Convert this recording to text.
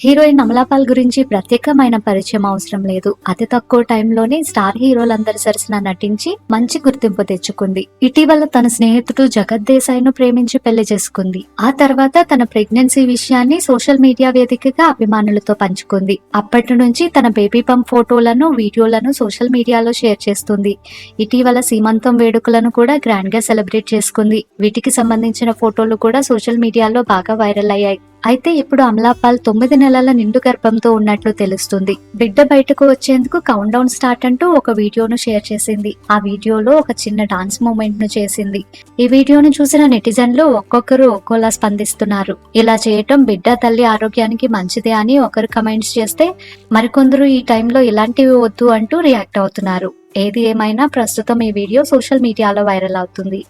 Heroine Amala Paul గురించి ప్రత్యేకమైన పరిచయం అవసరం లేదు. అతి తక్కువ టైంలోనే స్టార్ హీరోలందరి సరసన నటించి మంచి గుర్తింపు తెచ్చుకుంది. ఇటీవల తన స్నేహితుడు జగత్ దేశాయ్ను ప్రేమించి పెళ్ళి చేసుకుంది. ఆ తర్వాత తన ప్రెగ్నెన్సీ విషయాన్ని సోషల్ మీడియా వేదికగా అభిమానులతో పంచుకుంది. అప్పటి నుంచి తన బేబీ పంప్ ఫోటోలను వీడియోలను సోషల్ మీడియాలో షేర్ చేస్తుంది. ఇటీవల సీమంతం వేడుకలను కూడా గ్రాండ్గా సెలబ్రేట్ చేసుకుంది. వీటికి సంబంధించిన ఫోటోలు కూడా సోషల్ మీడియాలో బాగా వైరల్ అయ్యాయి. అయితే ఇప్పుడు అమలాపాల్ తొమ్మిది నెలల నిండు గర్భంతో ఉన్నట్లు తెలుస్తుంది. బిడ్డ బయటకు వచ్చేందుకు కౌంట్ డౌన్ స్టార్ట్ అంటూ ఒక వీడియోను షేర్ చేసింది. ఆ వీడియోలో ఒక చిన్న డాన్స్ మూమెంట్ను చేసింది. ఈ వీడియోను చూసిన నెటిజన్లు ఒక్కొక్కరు ఒక్కోలా స్పందిస్తున్నారు. ఇలా చేయటం బిడ్డ తల్లి ఆరోగ్యానికి మంచిదే అని ఒకరు కమెంట్స్ చేస్తే మరికొందరు ఈ టైంలో ఇలాంటివి వద్దు అంటూ రియాక్ట్ అవుతున్నారు. ఏది ఏమైనా ప్రస్తుతం ఈ వీడియో సోషల్ మీడియాలో వైరల్ అవుతుంది.